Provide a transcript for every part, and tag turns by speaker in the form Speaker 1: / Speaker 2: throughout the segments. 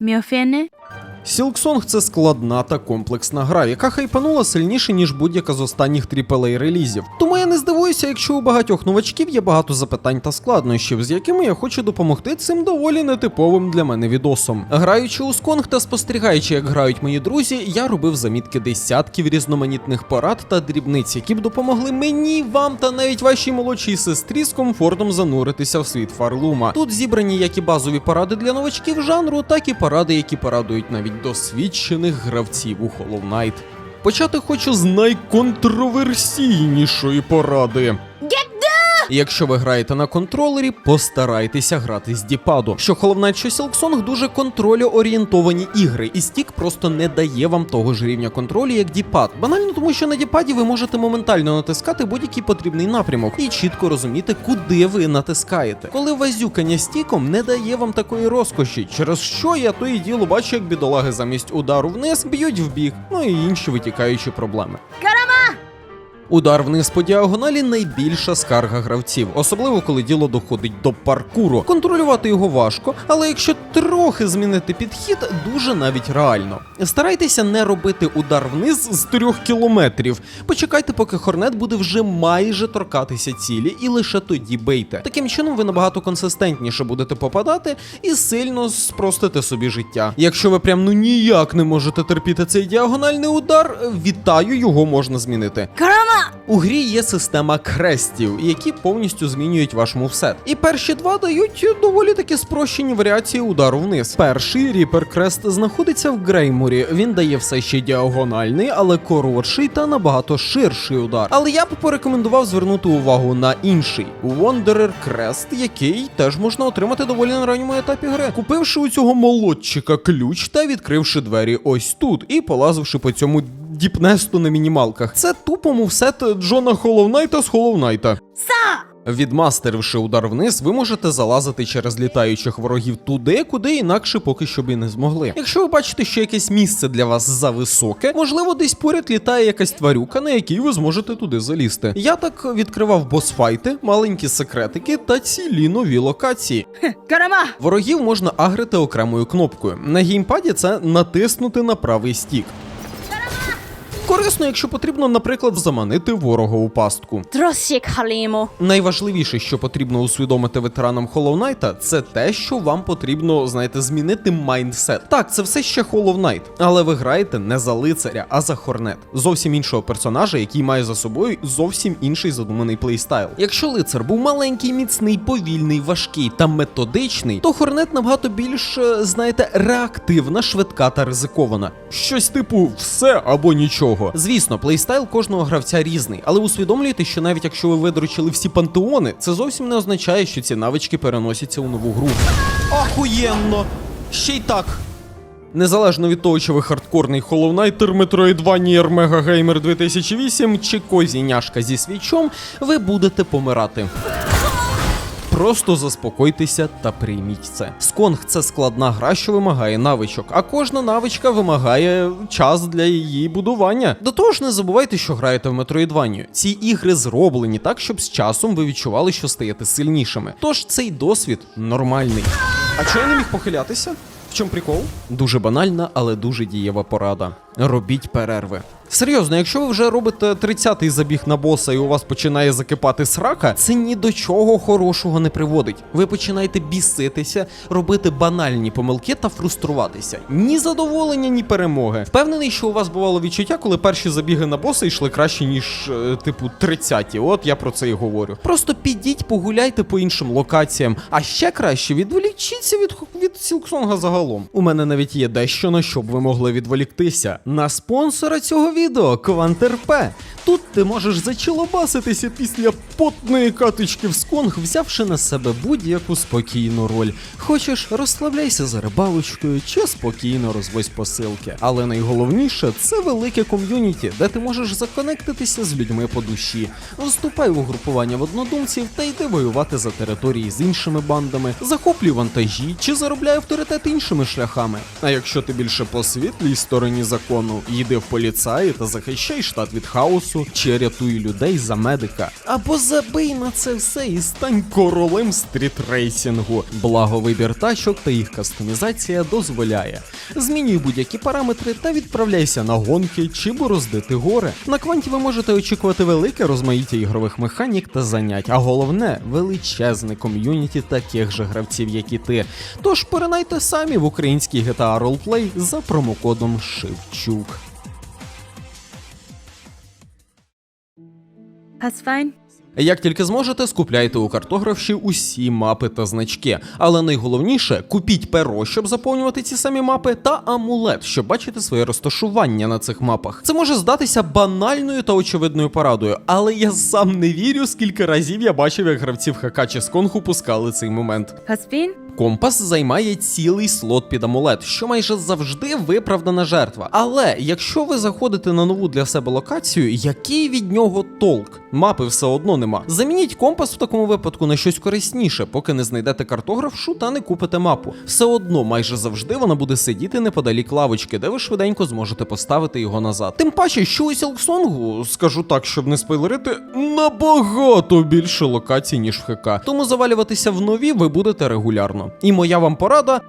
Speaker 1: Міофене?
Speaker 2: Silksong – це складна та комплексна гра, яка хайпанула сильніше, ніж будь-яка з останніх AAA релізів. Тому я не здивуюся, якщо у багатьох новачків є багато запитань та складнощів, з якими я хочу допомогти цим доволі нетиповим для мене відосом. Граючи у Сконг та спостерігаючи, як грають мої друзі, я робив замітки десятків різноманітних порад та дрібниць, які б допомогли мені, вам та навіть вашій молодшій сестрі з комфортом зануритися в світ фарлума. Тут зібрані як і базові поради для новачків жанру, так і поради, які порадують навіть досвідчених гравців у Hollow Knight. Почати хочу з найконтроверсійнішої поради. Якщо ви граєте на контролері, постарайтеся грати з діпаду. Що Knight, що Silksong дуже контролю-орієнтовані ігри, і стік просто не дає вам того ж рівня контролю, як діпад. Банально тому, що на діпаді ви можете моментально натискати будь-який потрібний напрямок і чітко розуміти, куди ви натискаєте. Коли вазюкання стіком не дає вам такої розкоші, через що я то і діло бачу, як бідолаги замість удару вниз б'ють в бік, ну і інші витікаючі проблеми. Удар вниз по діагоналі найбільша скарга гравців, особливо коли діло доходить до паркуру. Контролювати його важко, але якщо трохи змінити підхід, дуже навіть реально. Старайтеся не робити удар вниз з трьох кілометрів. Почекайте, поки хорнет буде вже майже торкатися цілі, і лише тоді бейте. Таким чином ви набагато консистентніше будете попадати і сильно спростите собі життя. Якщо ви прям ну ніяк не можете терпіти цей діагональний удар, вітаю, його можна змінити.
Speaker 1: Карама!
Speaker 2: У грі є система крестів, які повністю змінюють ваш мувсет. І перші два дають доволі таки спрощені варіації удару вниз. Перший Ріпер Крест знаходиться в Греймурі. Він дає все ще діагональний, але коротший та набагато ширший удар. Але я б порекомендував звернути увагу на інший Wanderer Крест, який теж можна отримати доволі на ранньому етапі гри, купивши у цього молодчика ключ та відкривши двері ось тут і полазивши по цьому діпнесту на мінімалках. Це тупо мувсет Джона Холовнайта з Холовнайта.
Speaker 1: Са!
Speaker 2: Відмастеривши удар вниз, ви можете залазити через літаючих ворогів туди, куди інакше поки що б і не змогли. Якщо ви бачите, що якесь місце для вас зависоке, можливо, десь поряд літає якась тварюка, на якій ви зможете туди залізти. Я так відкривав босфайти, маленькі секретики та цілі нові локації.
Speaker 1: Карама!
Speaker 2: Ворогів можна агрити окремою кнопкою. На геймпаді це натиснути на правий стік. Корисно, якщо потрібно, наприклад, заманити ворога у пастку.
Speaker 1: Тросік халіму.
Speaker 2: Найважливіше, що потрібно усвідомити ветеранам Hollow Knight, це те, що вам потрібно, знаєте, змінити майндсет. Так, це все ще Hollow Knight, але ви граєте не за лицаря, а за хорнет. Зовсім іншого персонажа, який має за собою зовсім інший задуманий плейстайл. Якщо лицар був маленький, міцний, повільний, важкий та методичний, то хорнет набагато більш, е, знаєте, реактивна, швидка та ризикована. Щось типу все або нічого. Звісно, плейстайл кожного гравця різний, але усвідомлюйте, що навіть якщо ви видручили всі пантеони, це зовсім не означає, що ці навички переносяться у нову гру. Ахуєнно! Ще й так. Незалежно від того, чи ви хардкорний холовнайтер, Metroidvania Mega Gamer 2008 чи козіняшка зі свічом, ви будете помирати. Просто заспокойтеся та прийміть це. Сконг це складна гра, що вимагає навичок, а кожна навичка вимагає час для її будування. До того ж, не забувайте, що граєте в Metroidvania. Ці ігри зроблені так, щоб з часом ви відчували, що стаєте сильнішими. Тож цей досвід нормальний. А чого я не міг похилятися? В чому прикол? Дуже банальна, але дуже дієва порада. Робіть перерви. Серйозно, якщо ви вже робите 30-й забіг на боса і у вас починає закипати срака, це ні до чого хорошого не приводить. Ви починаєте біситися, робити банальні помилки та фруструватися. Ні задоволення, ні перемоги. Впевнений, що у вас бувало відчуття, коли перші забіги на боса йшли краще, ніж е, типу 30-ті. От я про це і говорю. Просто підіть, погуляйте по іншим локаціям, а ще краще відволічіться від, від Сілксонга загалом. У мене навіть є дещо на що б ви могли відволіктися. На спонсора цього відео Квантерп. Тут ти можеш зачилобаситися після потної каточки в сконг, взявши на себе будь-яку спокійну роль. Хочеш, розслабляйся за рибалочкою чи спокійно розвозь посилки. Але найголовніше це велике ком'юніті, де ти можеш законектитися з людьми по душі. Вступай у групування в однодумців та йди воювати за території з іншими бандами, захоплюй вантажі чи заробляй авторитет іншими шляхами. А якщо ти більше по світлій стороні закону, закону. Їди в поліцаї та захищай штат від хаосу, чи рятуй людей за медика. Або забий на це все і стань королем стрітрейсінгу. Благо вибір тачок та їх кастомізація дозволяє. Змінюй будь-які параметри та відправляйся на гонки чи бороздити гори. На кванті ви можете очікувати велике розмаїття ігрових механік та занять, а головне величезне ком'юніті таких же гравців, як і ти. Тож поринайте самі в український GTA Roleplay за промокодом Шевчук.
Speaker 1: That's fine.
Speaker 2: Як тільки зможете, скупляйте у картографші усі мапи та значки. Але найголовніше купіть перо, щоб заповнювати ці самі мапи, та амулет, щоб бачити своє розташування на цих мапах. Це може здатися банальною та очевидною порадою, але я сам не вірю, скільки разів я бачив, як гравців ХК чи Сконху пускали цей момент.
Speaker 1: Been?
Speaker 2: Компас займає цілий слот під амулет, що майже завжди виправдана жертва. Але якщо ви заходите на нову для себе локацію, який від нього толк? Мапи все одно нема. Замініть компас в такому випадку на щось корисніше, поки не знайдете картографшу та не купите мапу. Все одно майже завжди вона буде сидіти неподалік лавочки, де ви швиденько зможете поставити його назад. Тим паче, що у Сілксонгу, скажу так, щоб не спойлерити, набагато більше локацій, ніж в ХК. Тому завалюватися в нові ви будете регулярно. І моя вам порада.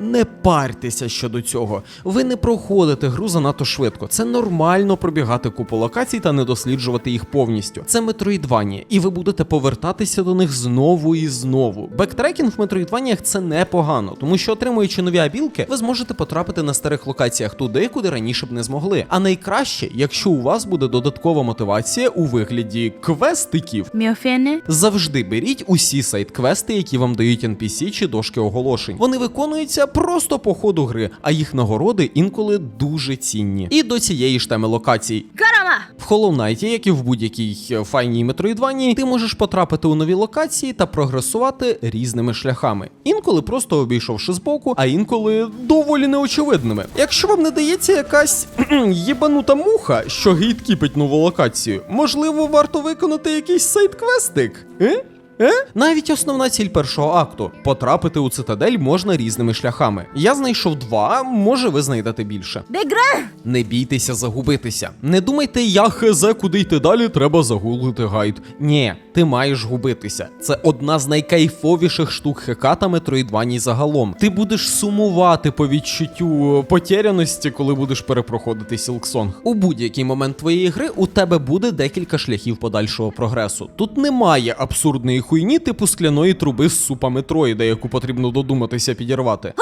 Speaker 2: Не парьтеся щодо цього. Ви не проходите гру занадто швидко. Це нормально пробігати купу локацій та не досліджувати їх повністю. Це метроїдвання, і ви будете повертатися до них знову і знову. Бектрекінг в метроїдваніях це непогано, тому що отримуючи нові абілки, ви зможете потрапити на старих локаціях туди, куди раніше б не змогли. А найкраще, якщо у вас буде додаткова мотивація у вигляді квестиків.
Speaker 1: Міофене?
Speaker 2: Завжди беріть усі сайт-квести, які вам дають NPC чи дошки оголошень. Вони виконуються просто по ходу гри, а їх нагороди інколи дуже цінні. І до цієї ж теми локацій.
Speaker 1: Карама!
Speaker 2: В Hollow Knight, як і в будь-якій е, файній метроїдванії, ти можеш потрапити у нові локації та прогресувати різними шляхами. Інколи просто обійшовши збоку, а інколи доволі неочевидними. Якщо вам не дається якась єбанута муха, що гейткіпить нову локацію, можливо, варто виконати якийсь сайт-квестик? Е? Е? Навіть основна ціль першого акту потрапити у цитадель можна різними шляхами. Я знайшов два, може ви знайдете більше.
Speaker 1: Дегра!
Speaker 2: Не бійтеся загубитися. Не думайте, я хз, куди йти далі, треба загуглити гайд. Ні, ти маєш губитися. Це одна з найкайфовіших штук ХК та метроїдваній загалом. Ти будеш сумувати по відчуттю потеряності, коли будеш перепроходити Сілксонг. У будь-який момент твоєї гри у тебе буде декілька шляхів подальшого прогресу. Тут немає абсурдної хуйні типу скляної труби з супа Метроїда, яку потрібно додуматися підірвати.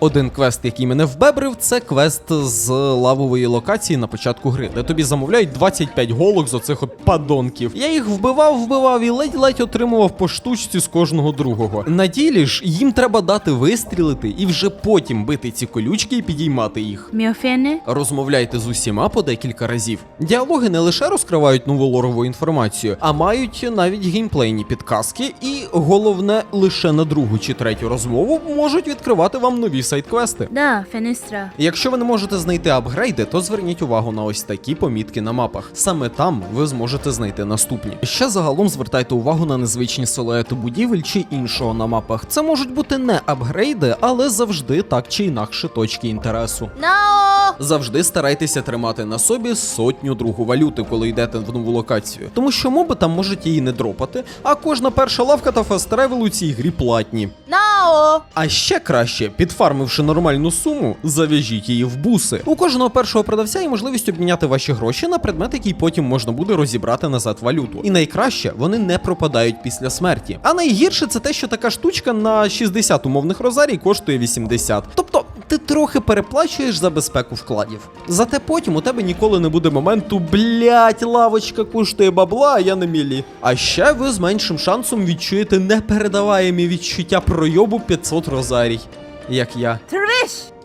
Speaker 2: Один квест, який мене вбебрив, це квест з лавової локації на початку гри, де тобі замовляють 25 голок з оцих от падонків. Я їх вбивав, вбивав і ледь-ледь отримував по штучці з кожного другого. На ділі ж їм треба дати вистрілити і вже потім бити ці колючки і підіймати їх.
Speaker 1: Міофене?
Speaker 2: Розмовляйте з усіма по декілька разів. Діалоги не лише розкривають нову лорову інформацію, а мають навіть геймплейні підказки, і головне, лише на другу чи третю розмову можуть відкривати вам нові сайт-квести.
Speaker 1: Да, фенестра.
Speaker 2: Якщо ви не можете знайти апгрейди, то зверніть увагу на ось такі помітки на мапах. Саме там ви зможете знайти наступні. Ще загалом звертайте увагу на незвичні силуети будівель чи іншого на мапах. Це можуть бути не апгрейди, але завжди так чи інакше точки інтересу.
Speaker 1: Нао!
Speaker 2: Завжди старайтеся тримати на собі сотню другу валюти, коли йдете в нову локацію. Тому що моби там можуть її не дропати, а кожна перша лавка та фаст-тревел у цій грі платні.
Speaker 1: Нао!
Speaker 2: А ще краще, підфармивши нормальну суму, зав'яжіть її в буси. У кожного першого продавця є можливість обміняти ваші гроші на предмет, який потім можна буде розібрати назад валюту. І найкраще вони не пропадають після смерті. А найгірше це те, що така штучка на 60 умовних розарій коштує 80. Тобто ти трохи переплачуєш за безпеку вкладів. Зате потім у тебе ніколи не буде моменту блять, лавочка коштує бабла, а я на мілі. А ще ви з меншим шансом відчуєте непередаваємі відчуття пройобу 500 розарій. Як я.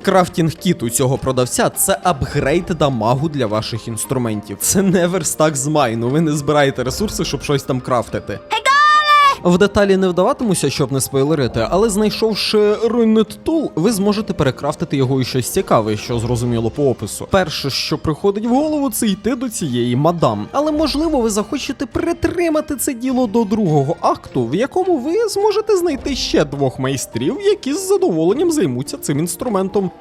Speaker 2: Крафтінг кіт у цього продавця це апгрейд дамагу для ваших інструментів. Це не верстак з майну. Ви не збираєте ресурси, щоб щось там крафтити. В деталі не вдаватимуся, щоб не спойлерити, але знайшовши Ruined Tool, ви зможете перекрафтити його і щось цікаве, що зрозуміло по опису. Перше, що приходить в голову, це йти до цієї мадам. Але можливо, ви захочете притримати це діло до другого акту, в якому ви зможете знайти ще двох майстрів, які з задоволенням займуться цим інструментом.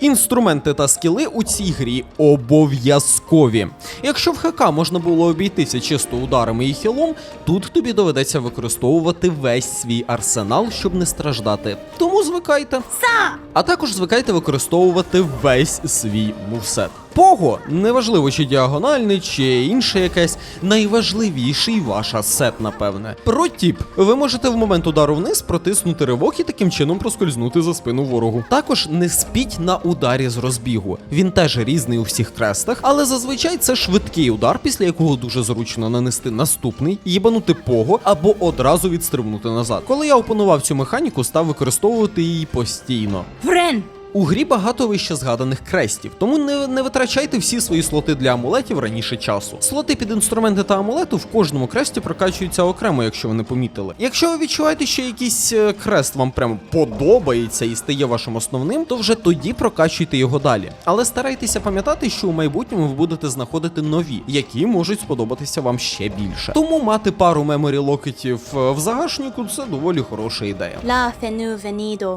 Speaker 2: Інструменти та скіли у цій грі обов'язкові. Якщо в ХК можна було обійтися чисто ударами і хілом, тут тобі доведеться використовувати весь свій арсенал, щоб не страждати. Тому звикайте. А також звикайте використовувати весь свій мувсет. Пого, неважливо чи діагональний, чи інше якесь, найважливіший ваш асет, напевне. Про тіп, ви можете в момент удару вниз протиснути ривок і таким чином проскользнути за спину ворогу. Також не спіть на ударі з розбігу. Він теж різний у всіх крестах, але зазвичай це швидкий удар, після якого дуже зручно нанести наступний, їбанути пого або одразу відстрибнути назад. Коли я опанував цю механіку, став використовувати її постійно.
Speaker 1: Френ.
Speaker 2: У грі багато вище згаданих крестів, тому не, не витрачайте всі свої слоти для амулетів раніше часу. Слоти під інструменти та амулету в кожному кресті прокачуються окремо, якщо ви не помітили. Якщо ви відчуваєте, що якийсь е, крест вам прямо подобається і стає вашим основним, то вже тоді прокачуйте його далі. Але старайтеся пам'ятати, що у майбутньому ви будете знаходити нові, які можуть сподобатися вам ще більше. Тому мати пару меморі локетів е, в загашнику це доволі хороша ідея.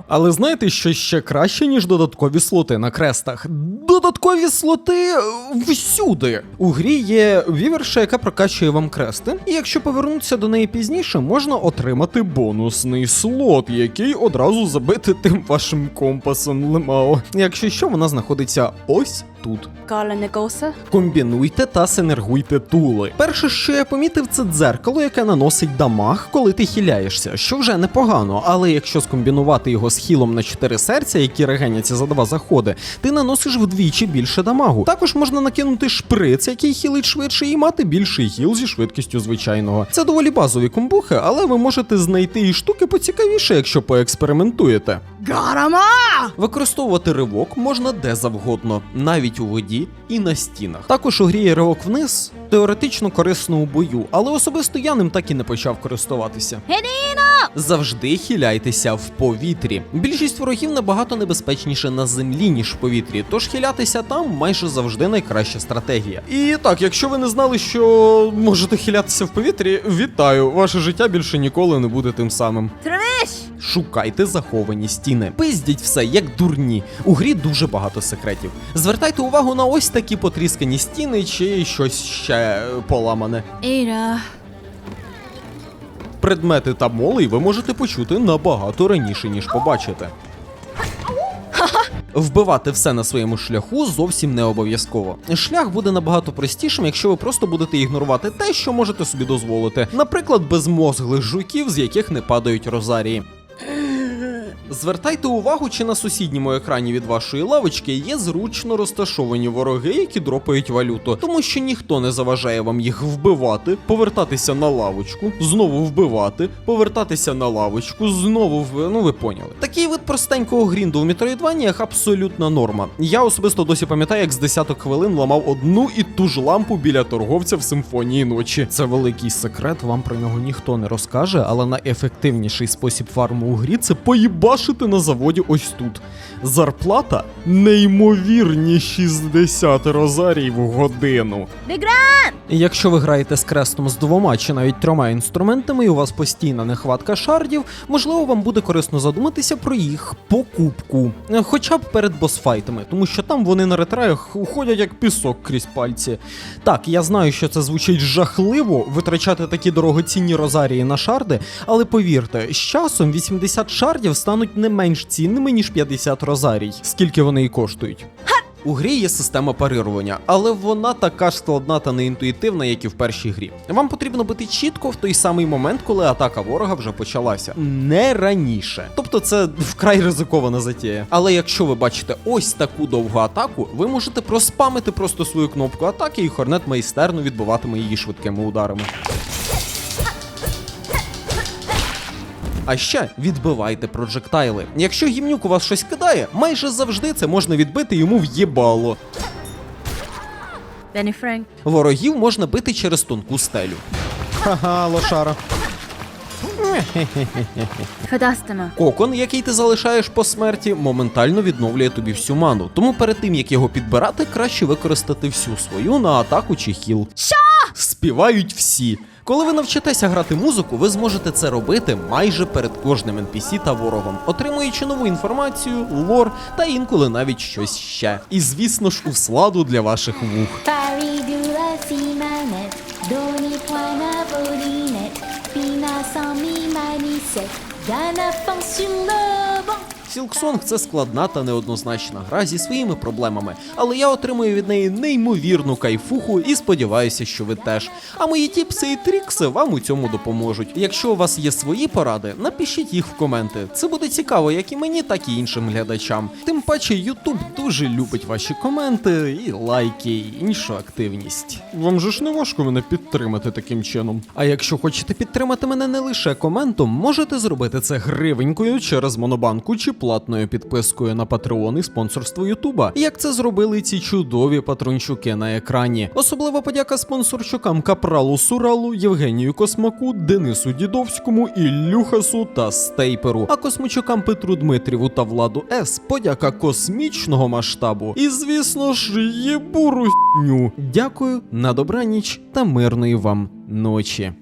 Speaker 2: Але знаєте, що ще краще, ніж додаткові слоти на крестах? Додаткові слоти всюди. У грі є віверша, яка прокачує вам крести, і якщо повернутися до неї пізніше, можна отримати бонусний слот, який одразу забити тим вашим компасом Лемао. Якщо що, вона знаходиться ось тут. Комбінуйте та синергуйте тули. Перше, що я помітив, це дзеркало, яке наносить дамаг, коли ти хиляєшся, що вже непогано, але якщо скомбінувати його з хілом на 4 серця, які регеняться за два заходи, ти наносиш вдвічі більше дамагу. Також можна накинути шприц, який хілить швидше, і мати більший хіл зі швидкістю звичайного. Це доволі базові комбухи, але ви можете знайти і штуки поцікавіше, якщо поекспериментуєте.
Speaker 1: Гарама!
Speaker 2: Використовувати ривок можна де завгодно, навіть у воді і на стінах. Також у грі є ривок вниз, теоретично корисно у бою, але особисто я ним так і не почав користуватися. Завжди хиляйтеся в повітрі. Більшість ворогів набагато небезпечніше на землі, ніж в повітрі, тож хилятися там майже завжди найкраща стратегія. І так, якщо ви не знали, що можете хилятися в повітрі, вітаю! Ваше життя більше ніколи не буде тим самим.
Speaker 1: Тревиш!
Speaker 2: Шукайте заховані стіни. Пиздіть все як дурні. У грі дуже багато секретів. Звертайте увагу на ось такі потріскані стіни чи щось ще е, поламане.
Speaker 1: Іра.
Speaker 2: Предмети та моли ви можете почути набагато раніше, ніж побачите. Вбивати все на своєму шляху зовсім не обов'язково. Шлях буде набагато простішим, якщо ви просто будете ігнорувати те, що можете собі дозволити, наприклад, безмозглих жуків, з яких не падають розарії. Звертайте увагу, чи на сусідньому екрані від вашої лавочки є зручно розташовані вороги, які дропають валюту, тому що ніхто не заважає вам їх вбивати, повертатися на лавочку, знову вбивати, повертатися на лавочку, знову в... ну ви поняли. Такий вид простенького грінду в Metroidvaniях абсолютна норма. Я особисто досі пам'ятаю, як з десяток хвилин ламав одну і ту ж лампу біля торговця в симфонії ночі. Це великий секрет, вам про нього ніхто не розкаже, але найефективніший спосіб фарму у грі це поїбашити на заводі ось тут. Зарплата неймовірні 60 розарій в годину.
Speaker 1: Бігра!
Speaker 2: Якщо ви граєте з крестом з двома чи навіть трьома інструментами, і у вас постійна нехватка шардів, можливо, вам буде корисно задуматися про їх покупку, хоча б перед босфайтами, тому що там вони на ретраях уходять як пісок крізь пальці. Так, я знаю, що це звучить жахливо витрачати такі дорогоцінні розарії на шарди, але повірте, з часом 80 шардів стануть не менш цінними, ніж 50 розарій, скільки вони і коштують. У грі є система парирування, але вона така ж складна та неінтуїтивна, як і в першій грі. Вам потрібно бути чітко в той самий момент, коли атака ворога вже почалася, не раніше. Тобто це вкрай ризикована затія. Але якщо ви бачите ось таку довгу атаку, ви можете проспамити просто свою кнопку атаки, і хорнет майстерно відбиватиме її швидкими ударами. А ще відбивайте проджектайли. Якщо гімнюк у вас щось кидає, майже завжди це можна відбити йому в їбало.
Speaker 1: Френк.
Speaker 2: Ворогів можна бити через тонку стелю. Ха-ха, лошара.
Speaker 1: Федастема.
Speaker 2: Кокон, який ти залишаєш по смерті, моментально відновлює тобі всю ману. Тому перед тим як його підбирати, краще використати всю свою на атаку чи хіл. Що? Співають всі. Коли ви навчитеся грати музику, ви зможете це робити майже перед кожним NPC та ворогом, отримуючи нову інформацію, лор та інколи навіть щось ще. І звісно ж, у сладу для ваших вух. Silksong – це складна та неоднозначна гра зі своїми проблемами, але я отримую від неї неймовірну кайфуху і сподіваюся, що ви теж. А мої тіпси і трікси вам у цьому допоможуть. Якщо у вас є свої поради, напишіть їх в коменти. Це буде цікаво як і мені, так і іншим глядачам. Тим паче, YouTube дуже любить ваші коменти і лайки, і іншу активність. Вам же ж не важко мене підтримати таким чином. А якщо хочете підтримати мене не лише коментом, можете зробити це гривенькою через монобанку чи платною підпискою на Patreon і спонсорство Ютуба, як це зробили ці чудові патрончуки на екрані. Особлива подяка спонсорчукам Капралу Суралу, Євгенію Космаку, Денису Дідовському, Ілюхасу та Стейперу. А космичукам Петру Дмитріву та Владу С. Подяка космічного масштабу. І звісно ж, єбуру Дякую, на добраніч та мирної вам ночі.